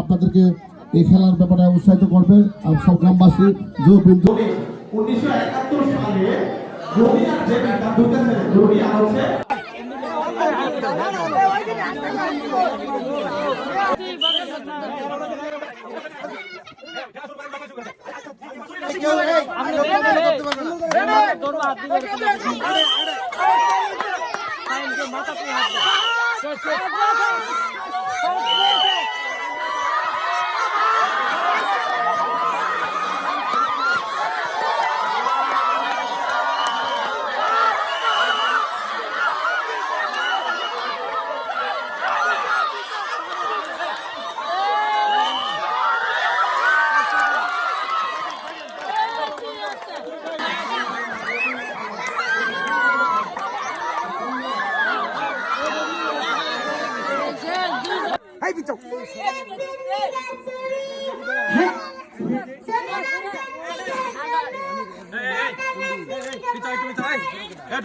আপনাদেরকে এই খেলার ব্যাপারে উৎসাহিত করবে আর সব গ্রামবাসী যোগ বিন্দু উনিশশো একাত্তর সালে রবিয়ার माता पे हाथ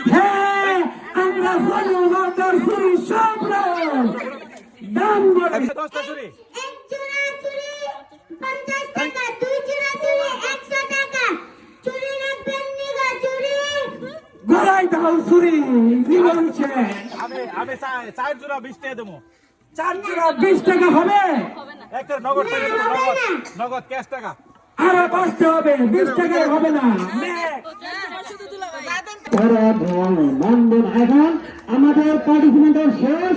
হ্যাঁ আমরা ওয়াটার সুরি সব দাম বলে এক জোড়া চুড়ি পঞ্চাশ টাকা দুই জোড়া চুড়ি একশো টাকা চুড়ি রাখবেন নিগা চুড়ি গড়াই দাও সুরি কি বলছে আমি চার জোড়া বিশ টাকা দেবো। চার জোড়া বিশ টাকা হবে। একটা নগদ নগদ নগদ ক্যাশ টাকা। আরও বাঁচতে হবে বিশ টাকায় হবে না। এখন আমাদের পার্টিসিপেন্টের শেষ।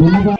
ধন্যবাদ।